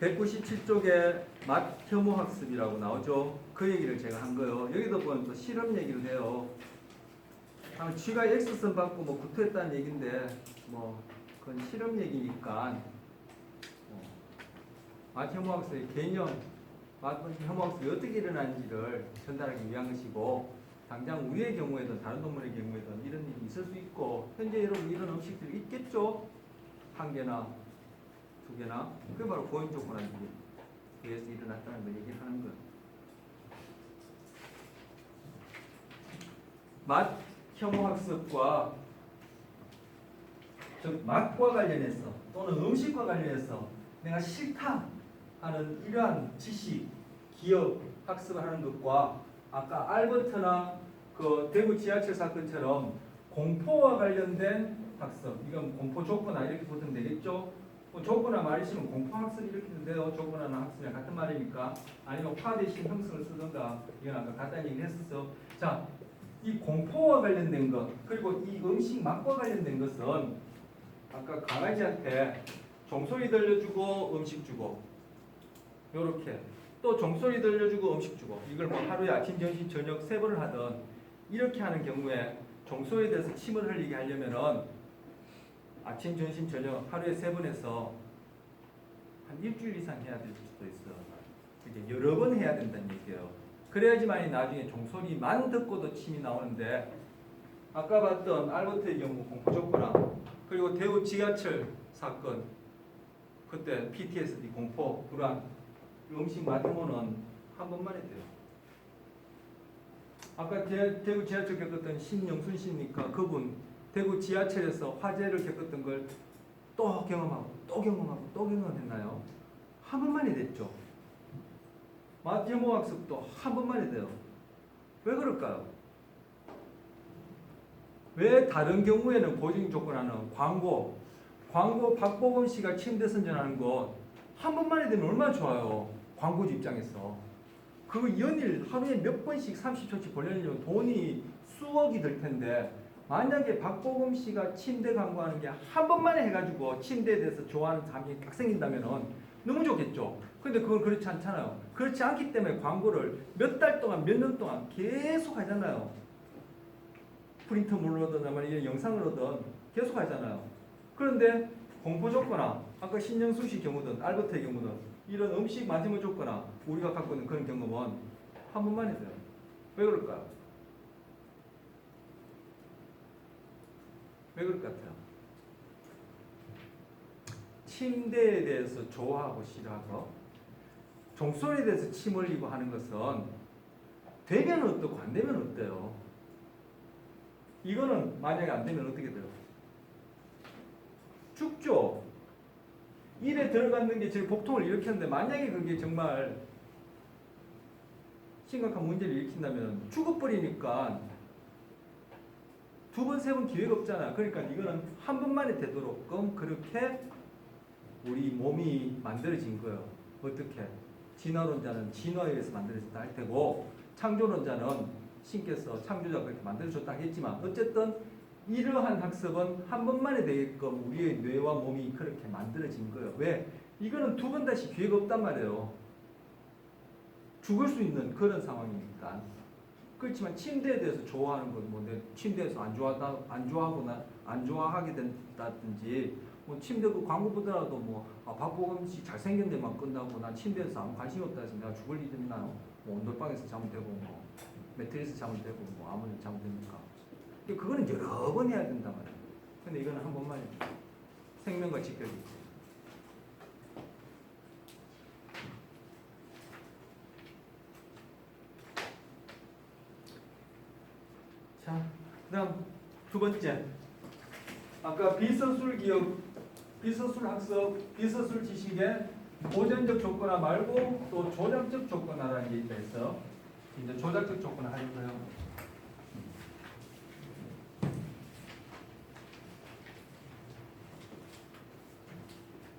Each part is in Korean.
197쪽에 맛 혐오 학습이라고 나오죠. 그 얘기를 제가 한 거요. 여기도 보면 또 실험 얘기를 해요. 아, 쥐가 X선 받고 뭐 구토했다는 얘기인데 뭐 그건 실험 얘기니까 어, 맛 혐오 학습의 개념, 맛 혐오 학습이 어떻게 일어나는지를 전달하기 위한 것이고 당장 우리의 경우에든 다른 동물의 경우에든 이런 일이 있을 수 있고 현재 여러분 이런 음식들이 있겠죠? 한 개나 두 개나 그게 바로 고인 조건한지 의해서 일어났다는 걸 얘기하는 거예요. 맛 혐오 학습과 즉 맛과 관련해서 또는 음식과 관련해서 내가 싫다 하는 이러한 지식, 기억, 학습을 하는 것과 아까 알버트나 그 대구 지하철 사건처럼 공포와 관련된 학습 이건 공포 조건화 이렇게 보면 되겠죠? 뭐 조건화 말이시면 공포 학습 이렇게 도 돼요. 조건화나 학습이랑 같은 말이니까 아니면 화 대신 형성을 쓰든가 이건 아까 간단히 얘기를 했었어. 자, 이 공포와 관련된 것 그리고 이 음식 맛과 관련된 것은 아까 강아지한테 종소리 들려주고 음식 주고 요렇게 또 종소리 들려주고 음식 주고 이걸 뭐 하루에 아침 점심 저녁 세 번을 하던 이렇게 하는 경우에 종소리에 대해서 침을 흘리게 하려면은 아침 점심 저녁 하루에 세 번에서 한 일주일 이상 해야 될 수도 있어. 이게 여러 번 해야 된다는 얘기예요. 그래야지만이 나중에 종소리만 듣고도 침이 나오는데 아까 봤던 알버트의 경우 공포 조건화 그리고 대우 지하철 사건 그때 PTSD 공포 불안 음식 마티모는 한 번만 해도요. 아까 대, 대구 지하철 겪었던 신영순 씨니까? 그분 대구 지하철에서 화재를 겪었던 걸 또 경험하고 또 경험하고 또 경험했나요? 한 번만이 됐죠. 마티모 학습도 한 번만이 돼요. 왜 그럴까요? 왜 다른 경우에는 고증 조건하는 광고, 광고 박보검 씨가 침대 선전하는 거한 번만에 되면 얼마나 좋아요. 광고주 입장에서. 그 연일 하루에 몇 번씩 30초씩 벌려면 돈이 수억이 들 텐데 만약에 박보검 씨가 침대 광고하는 게 한 번만에 해가지고 침대에 대해서 좋아하는 감이 딱 생긴다면 너무 좋겠죠. 근데 그건 그렇지 않잖아요. 그렇지 않기 때문에 광고를 몇 달 동안 몇 년 동안 계속 하잖아요. 프린터물로든 아니면 영상으로든 계속 하잖아요. 그런데 공포 조거나 아까 신영수 씨 경우든 알버트의 경우든 이런 음식 마지막 조거나 우리가 갖고 있는 그런 경험은 한 번만 해도요. 왜 그럴까요? 왜 그럴 것 같아요? 침대에 대해서 좋아하고 싫어하고 종소리에 대해서 침 흘리고 하는 것은 되면 어떻고 안 되면 어때요? 이거는 만약에 안 되면 어떻게 돼요? 죽죠. 입에 들어갔는 게 제일 복통을 일으켰는데 만약에 그게 정말 심각한 문제를 일으킨다면 죽어버리니까 두 번, 세 번 기회가 없잖아. 그러니까 이거는 한 번만에 되도록끔 그렇게 우리 몸이 만들어진 거예요. 어떻게? 진화론자는 진화에 의해서 만들어졌다 할 테고 창조론자는 신께서 창조자가 그렇게 만들어줬다 했지만 어쨌든 이러한 학습은 한 번만에 되게끔 우리의 뇌와 몸이 그렇게 만들어진 거예요. 왜? 이거는 두 번 다시 기회가 없단 말이에요. 죽을 수 있는 그런 상황이니까. 그렇지만 침대에 대해서 좋아하는 건 뭔데 침대에서 안 좋아하다 안 좋아하거나 안 좋아하게 된다든지 뭐 침대 그 광고 보더라도 뭐 아, 박보검 씨 잘생긴 데만 끝나고 난 침대에서 아무 관심이 없다 해서 내가 죽을 일이 있나요? 뭐 온돌방에서 자면 되고 뭐 매트리스 자면 되고 뭐 아무리 자면 됩니까? 그거는 여러 번 해야 된단 말이에요. 근데 이거는 한 번만 해요. 생명과 직결이 있어요. 자, 그다음 두 번째. 아까 비서술 기억, 비서술 학습, 비서술 지식의 보전적 조건화 말고 또 조작적 조건화라는 게 있다 해서 이제 조작적 조건화 하려고요.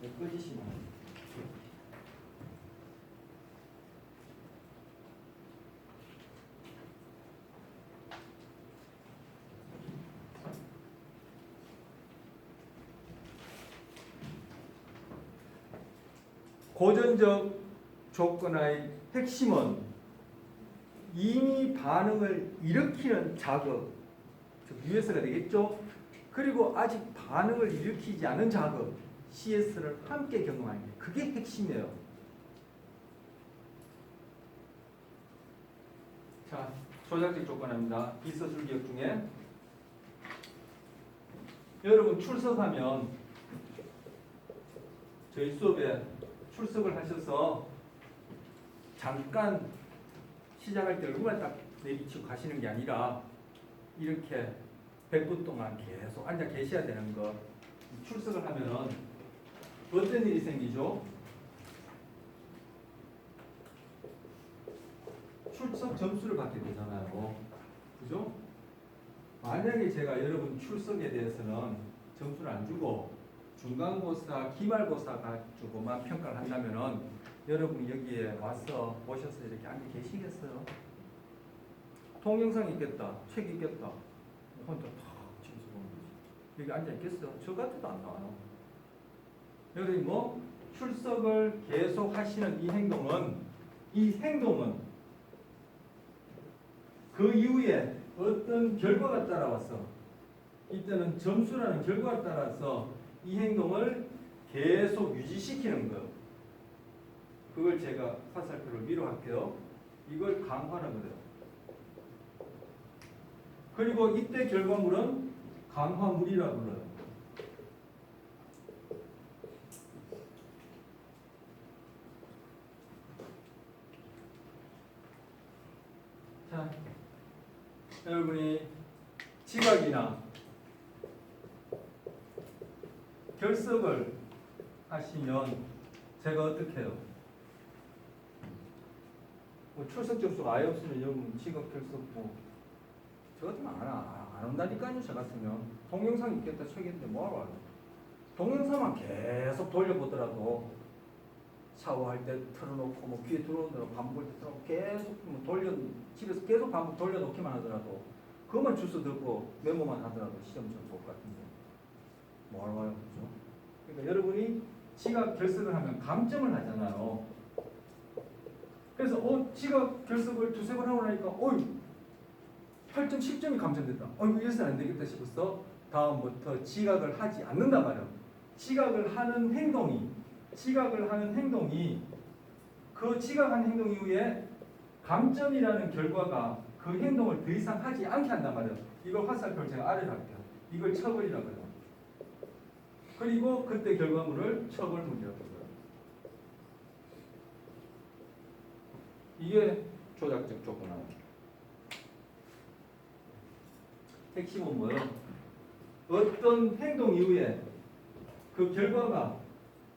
네, 꺼지시면 고전적 조건의 핵심은 이미 반응을 일으키는 작업, 즉 US가 되겠죠. 그리고 아직 반응을 일으키지 않은 작업, CS를 함께 경험하는 게 그게 핵심이에요. 자, 조작적 조건입니다. 비서술 기억 중에 여러분 출석하면 저희 수업에 출석을 하셔서 잠깐 시작할 때 얼굴만 딱 내비치고 가시는 게 아니라 이렇게 100분 동안 계속 앉아 계셔야 되는 거 출석을 하면은 어떤 일이 생기죠? 출석 점수를 받게 되잖아요. 그죠? 만약에 제가 여러분 출석에 대해서는 점수를 안 주고 중간고사, 기말고사 가지고만 평가를 한다면은 여러분 여기에 와서 오셔서 이렇게 앉아 계시겠어요? 동영상 있겠다, 책 있겠다, 혼자 탁 집에서 보는 거지. 여기 앉아 있겠어요? 저 같아도 안 나와요. 여기 뭐 출석을 계속 하시는 이 행동은 이 행동은 그 이후에 어떤 결과가 따라와서 이때는 점수라는 결과가 따라서 이 행동을 계속 유지시키는 거. 그걸 제가 화살표를 위로 할게요. 이걸 강화하는 거예요. 그리고 이때 결과물은 강화물이라고 불러요. 자, 여러분이 지각이나 결석을 하시면 제가 어떻게 해요? 뭐 출석 점수가 아예 없으면 여러분 지각 결석 뭐저 같으면 안, 안, 안 온다니까요 저 같으면 동영상 있겠다 책인데 뭐하러 와요? 동영상만 계속 돌려보더라도 샤워할 때 틀어놓고 뭐 귀에 들어오는 대로 반복할 때 틀어놓고 계속 뭐 돌려 집에서 계속 반복 돌려놓기만 하더라도 그것만 주워 듣고 메모만 하더라도 시험 점수 올 것 같은데 뭐하러 와요 그죠? 그러니까 여러분이 지각 결석을 하면 감점을 하잖아요 그래서 어 지각 결석을 두세 번 하고 나니까 어이 8점 10점이 감점됐다 어이구 이래서는 안 되겠다 싶어서 다음부터 지각을 하지 않는단 말이에요 지각을 하는 행동이 지각을 하는 행동이 그 지각한 행동 이후에 감점이라는 결과가 그 행동을 더 이상 하지 않게 한단 말이에요. 이걸 화살표를 제가 아래로 할게요. 이걸 처벌이라고 해요. 그리고 그때 결과물을 처벌물이라고 해요. 이게 조작적 조건이에요. 핵심은 뭐예요? 어떤 행동 이후에 그 결과가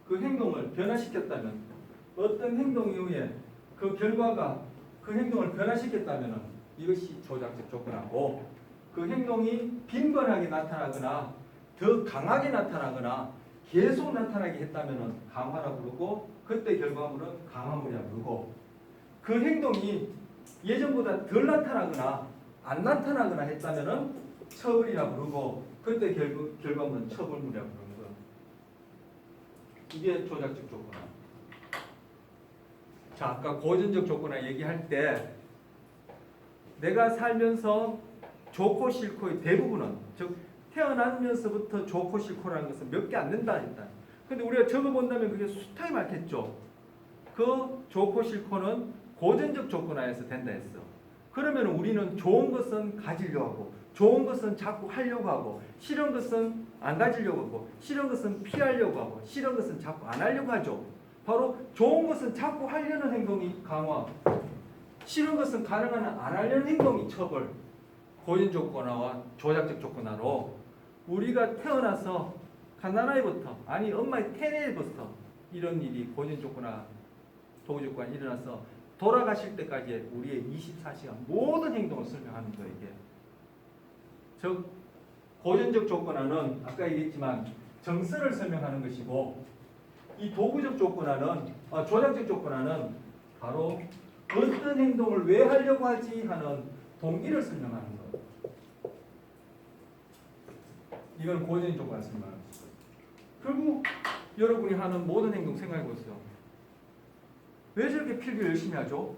그 행동을 변화시켰다면 어떤 행동 이후에 그 결과가 그 행동을 변화시켰다면 이것이 조작적 조건하고 그 행동이 빈번하게 나타나거나 더 강하게 나타나거나 계속 나타나게 했다면 강화라고 부르고 그때 결과물은 강화물이라고 부르고 그 행동이 예전보다 덜 나타나거나 안 나타나거나 했다면 처벌이라고 부르고 그때 결, 결과물은 처벌물이라고 부르는 거예요. 이게 조작적 조건화. 자, 아까 고전적 조건화 얘기할 때 내가 살면서 좋고 싫고의 대부분은 즉 태어나면서부터 좋고 싫고라는 것은 몇 개 안 된다 일단. 근데 우리가 적어본다면 그게 숫하게 많겠죠. 그 좋고 싫고는 고전적 조건화에서 된다 했어. 그러면 우리는 좋은 것은 가지려고 하고 좋은 것은 자꾸 하려고 하고 싫은 것은 안 가지려고 하고 싫은 것은 피하려고 하고 싫은 것은 자꾸 안 하려고 하죠. 바로 좋은 것은 자꾸 하려는 행동이 강화, 싫은 것은 가능한 한안 하려는 행동이 처벌. 고전 조건화와 조작적 조건화로 우리가 태어나서 갓난아이부터 아니 엄마의 태내부터 이런 일이 고전 조건화, 도구 조건이 일어나서 돌아가실 때까지 우리의 24시간 모든 행동을 설명하는 거예요. 즉 고전적 조건화는 아까 얘기했지만 정서를 설명하는 것이고 이 도구적 조건화는 아, 조작적 조건화는 바로 어떤 행동을 왜 하려고 하지 하는 동기를 설명하는 거예요. 이건 조건화 설명하는 것이고 결국 여러분이 하는 모든 행동 생각해 보세요. 왜 저렇게 필기 열심히 하죠?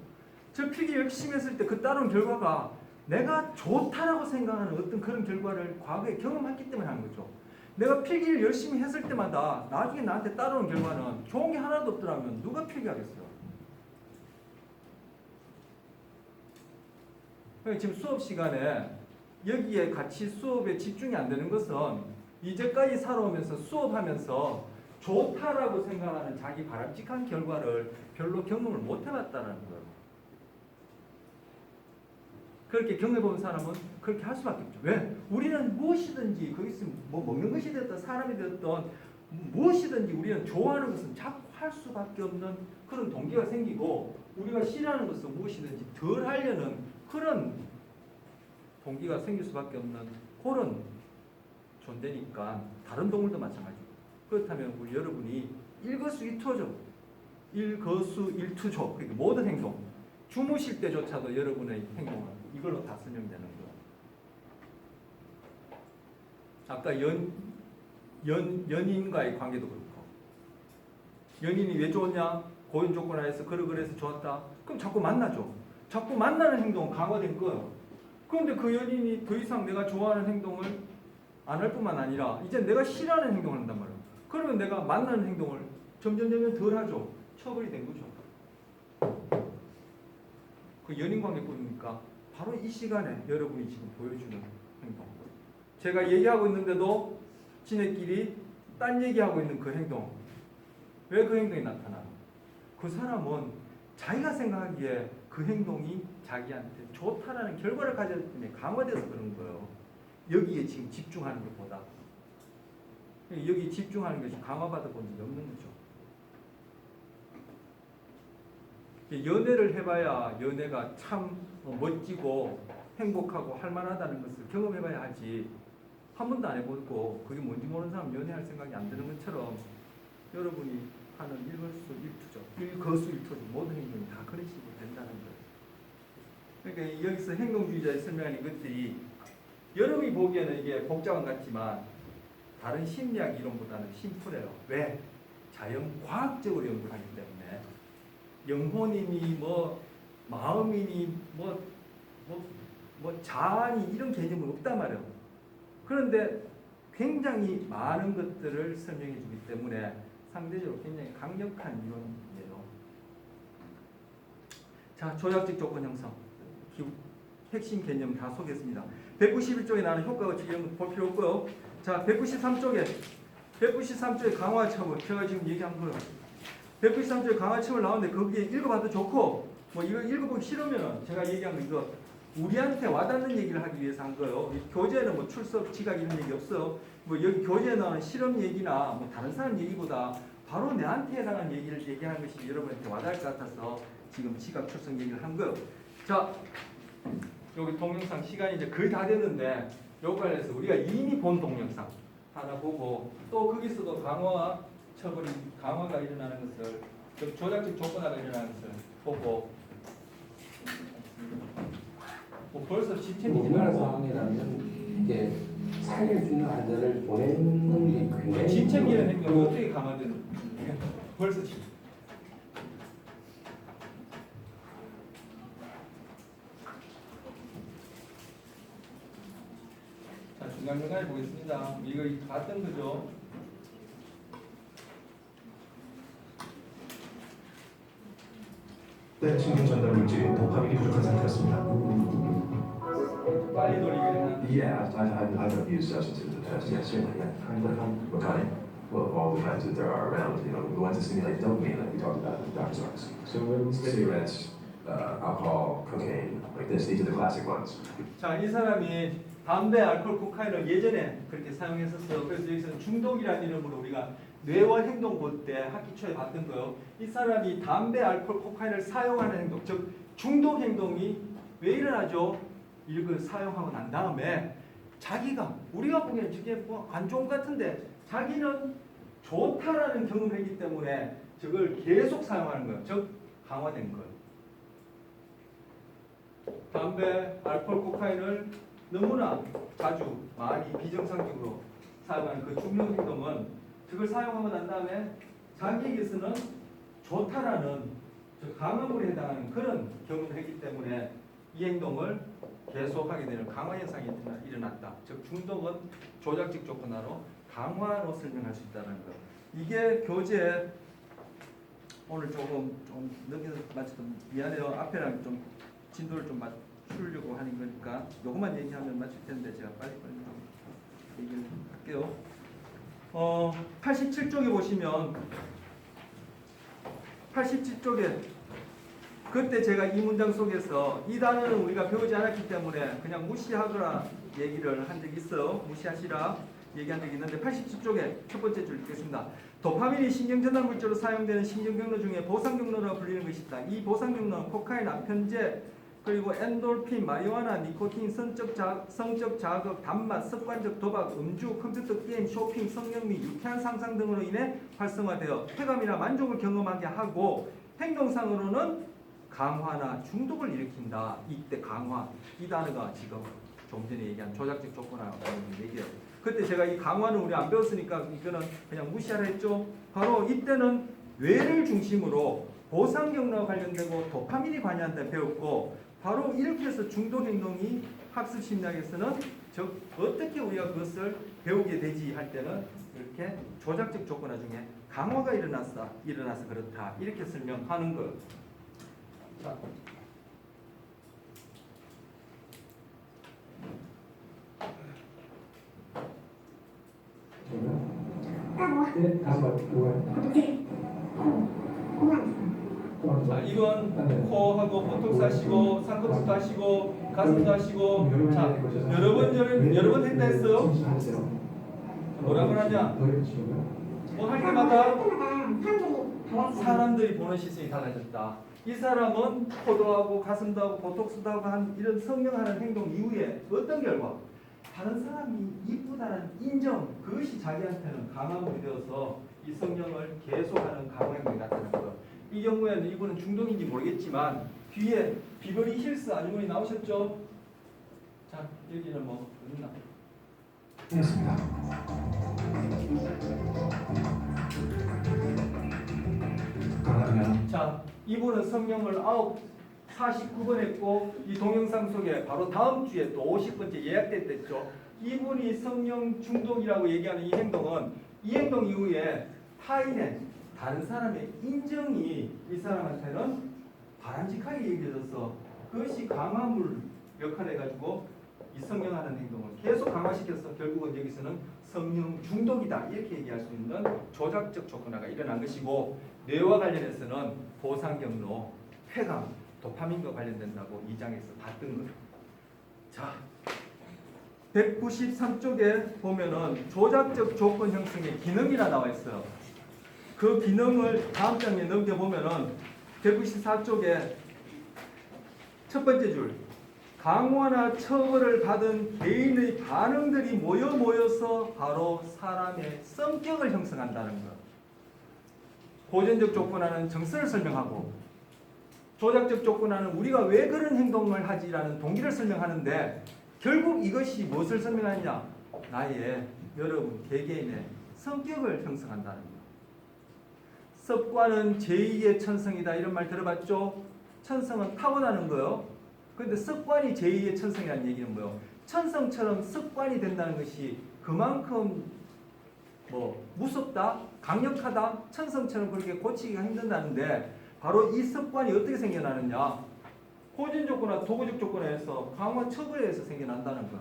저 필기 열심히 했을 때 그 따른 결과가 내가 좋다라고 생각하는 어떤 그런 결과를 과거에 경험했기 때문에 하는 거죠. 내가 필기를 열심히 했을 때마다 나중에 나한테 따라오는 결과는 좋은 게 하나도 없더라면 누가 필기하겠어요? 그러니까 지금 수업 시간에 여기에 같이 수업에 집중이 안 되는 것은 이제까지 살아오면서 수업하면서 좋다라고 생각하는 자기 바람직한 결과를 별로 경험을 못 해봤다는 거예요. 그렇게 경험해본 사람은 그렇게 할 수밖에 없죠. 왜? 우리는 무엇이든지 거기서 뭐 먹는 것이 됐든 사람이 됐든 무엇이든지 우리는 좋아하는 것은 자꾸 할 수밖에 없는 그런 동기가 생기고 우리가 싫어하는 것은 무엇이든지 덜 하려는 그런 동기가 생길 수밖에 없는 그런 존재니까 다른 동물도 마찬가지고 그렇다면 우리 여러분이 일거수일투죠. 일거수일투죠. 그러니까 모든 행동 주무실 때조차도 여러분의 행동은 이걸로 다 설명되는 거예요. 아까 연, 연, 연인과의 관계도 그렇고 연인이 왜 좋냐? 고연 조건 하에서 그러 그래서 좋았다. 그럼 자꾸 만나죠. 자꾸 만나는 행동은 강화된 거예요. 그런데 그 연인이 더 이상 내가 좋아하는 행동을 안 할 뿐만 아니라 이제 내가 싫어하는 행동을 한단 말이에요. 그러면 내가 만나는 행동을 점점 점점 덜 하죠. 처벌이 된 거죠. 그 연인 관계 보니까 바로 이 시간에 여러분이 지금 보여주는 행동. 제가 얘기하고 있는데도 지네끼리 딴 얘기하고 있는 그 행동. 왜 그 행동이 나타나? 그 사람은 자기가 생각하기에 그 행동이 자기한테 좋다라는 결과를 가졌기 때문에 강화돼서 그런 거예요. 여기에 지금 집중하는 것보다 여기 집중하는 것이 강화받아 본 적이 없는 거죠. 연애를 해봐야 연애가 참 멋지고 행복하고 할만하다는 것을 경험해봐야 하지 한 번도 안 해보고 그게 뭔지 모르는 사람 연애할 생각이 안 드는 것처럼 여러분이 하는 일거수 일투죠. 일거수 일투죠. 모든 행동이 다 그런 식으로 된다는 거예요. 그러니까 여기서 행동주의자의 설명하는 것들이 여러분이 보기에는 이게 복잡한 것 같지만 다른 심리학 이론보다는 심플해요. 왜? 자연 과학적으로 연구를 하기 때문에 영혼이니 뭐 마음이니 뭐, 뭐, 뭐 자아니 이런 개념은 없단 말이에요. 그런데 굉장히 많은 것들을 설명해 주기 때문에 상대적으로 굉장히 강력한 이론이에요. 자, 조약적 조건 형성. 기- 핵심 개념 다 소개했습니다. 191쪽에 나는 효과가 지금 볼 필요 없고요. 자, 193쪽에 193쪽에 강화첨을 제가 지금 얘기한 거예요. 193쪽에 강화첨을 나오는데 거기에 읽어봐도 좋고 뭐 이거 읽어보기 싫으면 제가 얘기한 거 이거 우리한테 와닿는 얘기를 하기 위해서 한 거예요. 이 교재는 뭐 출석, 지각 이런 얘기 없어요. 뭐 여기 교재에 나오는 실험 얘기나 뭐 다른 사람 얘기보다 바로 내한테 해당하는 얘기를 얘기하는 것이 여러분한테 와닿을 것 같아서 지금 지각, 출석 얘기를 한 거예요. 자, 여기 동영상 시간이 이제 거의 다 됐는데 요거 관련해서 우리가 이미 본 동영상 하나 보고 또 거기서도 강화 처벌이 강화가 일어나는 것을 그 조작적 조건화가 일어나는 것을 보고 뭐 벌써 지체되지 우리나라 말고 상황이라면 이게 살려주는 환자를 보내는 게 굉장히 짐 챙기는 행동이 어떻게 강화되는 벌써 지자 중간중간에 보겠습니다. 이거 봤던 거죠? 네, 신경 전달 물질이 도파민이 부족한 상태였습니다. 빨리 돌리기를 하는 Yeah, I, I, I've used substances in the past. Yes, certainly. Yeah. What kind? Well, all the kinds that there are around. You know, the ones that stimulate dopamine, like we talked about in Doctor's office. So, cigarettes, uh, alcohol, cocaine, like this. These are the classic ones. 자, 이 사람이 담배, 알코올, 코카인을 예전에 그렇게 사용했었어. 그래서 여기서는 중독이라는 이름으로 우리가 뇌와 행동 볼 때 학기 초에 봤던 거요. 이 사람이 담배, 알코올, 코카인을 사용하는 행동, 즉 중독 행동이 왜 일어나죠? 이걸 사용하고 난 다음에 자기가 우리가 보기에는 저게 뭐 안 좋은 것 같은데 자기는 좋다라는 경험을 했기 때문에 저걸 계속 사용하는 거예요. 즉 강화된 거예요. 담배, 알코올, 코카인을 너무나 자주 많이 비정상적으로 사용하는 그 중독 행동은 그걸 사용하고 난 다음에 자기에게서는 좋다라는 즉 강화물에 해당하는 그런 경험을 했기 때문에 이 행동을 계속하게 되는 강화 현상이 일어났다. 즉 중독은 조작적 조건하로 강화로 설명할 수 있다는 것. 이게 교재 오늘 조금 좀 늦게 마치도 미안해요. 앞에랑 좀 진도를 좀 맞추려고 하는 거니까 요것만 얘기하면 맞출 텐데 제가 빨리 빨리 좀 얘기를 할게요. 어, 87쪽에 보시면 87쪽에 그때 제가 이 문장 속에서 이 단어는 우리가 배우지 않았기 때문에 그냥 무시하거나 얘기를 한 적이 있어. 무시하시라 얘기한 적이 있는데 87쪽에 첫 번째 줄 읽겠습니다. 도파민이 신경전달 물질로 사용되는 신경경로 중에 보상경로라고 불리는 것이 있다. 이 보상경로는 코카인, 안편제, 그리고 엔돌핀, 마리화나, 니코틴, 성적, 자, 성적 자극, 단맛, 습관적 도박, 음주, 컴퓨터 게임, 쇼핑, 성경 및 유쾌한 상상 등으로 인해 활성화되어 쾌감이나 만족을 경험하게 하고 행동상으로는 강화나 중독을 일으킨다. 이때 강화 이 단어가 지금 좀 전에 얘기한 조작적 조건하고 얘기해요. 그때 제가 이 강화는 우리 안 배웠으니까 이거는 그냥 무시하라 했죠. 바로 이때는 뇌를 중심으로 보상 경로와 관련되고 도파민이 관여한다 배웠고 바로 이렇게 해서 중독 행동이 학습 심리학에서는 즉 어떻게 우리가 그것을 배우게 되지 할 때는 이렇게 조작적 조건화 중에 강화가 일어났다 일어나서 그렇다 이렇게 설명하는 것. 자. 네, 다시? 자, 이건 코하고 보톡스 하시고 상급수도 하시고 가슴도 하시고 자 여러 번 여러, 여러 번 했다 했어 뭐라고 하냐 뭐 할 때마다 사람들이 보는 시선이 달라졌다 이 사람은 코도 하고 가슴도 하고 보톡스도 하고 한 이런 성령하는 행동 이후에 어떤 결과 다른 사람이 이쁘다는 인정 그것이 자기한테는 강함이 되어서 이 성령을 계속하는 행동이 나타나는 것. 이 경우에는 이분은 중독인지 모르겠지만 뒤에 비버리 힐스 아주머니 나오셨죠? 자 여기는 뭐 어딨나? 됐습니다. 그러면 자 이분은 성령을 아홉 49번 했고 이 동영상 속에 바로 다음 주에 또 50번째 예약됐댔죠. 이분이 성령 중독이라고 얘기하는 이 행동은 이 행동 이후에 타인의 다른 사람의 인정이 이 사람한테는 바람직하게 얘기해져서 그것이 강화물 역할을 해가지고 이 성령하는 행동을 계속 강화시켜서 결국은 여기서는 성령 중독이다 이렇게 얘기할 수 있는 조작적 조건화가 일어난 것이고 뇌와 관련해서는 보상 경로, 쾌감, 도파민과 관련된다고 이 장에서 봤던 것. 자, 193쪽에 보면은 조작적 조건 형성의 기능이라 나와 있어요. 그 기능을 다음 장에 넘겨 보면은 194쪽에 첫 번째 줄 강화나 처벌을 받은 개인의 반응들이 모여 모여서 바로 사람의 성격을 형성한다는 것. 고전적 조건화는 정서를 설명하고 조작적 조건화는 우리가 왜 그런 행동을 하지라는 동기를 설명하는데 결국 이것이 무엇을 설명하느냐? 나의 여러분 개개인의 성격을 형성한다는 것. 습관은 제2의 천성이다 이런 말 들어봤죠? 천성은 타고나는 거요. 근데 습관이 제2의 천성이라는 얘기는 뭐요? 천성처럼 습관이 된다는 것이 그만큼 뭐 무섭다, 강력하다, 천성처럼 그렇게 고치기가 힘든다는데 바로 이 습관이 어떻게 생겨나느냐? 호전 조건이나 도구적 조건에서 강화 처벌에 의해서 생겨난다는 거.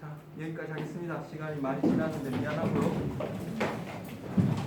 자 여기까지 하겠습니다. 시간이 많이 지났는데 미안하고요.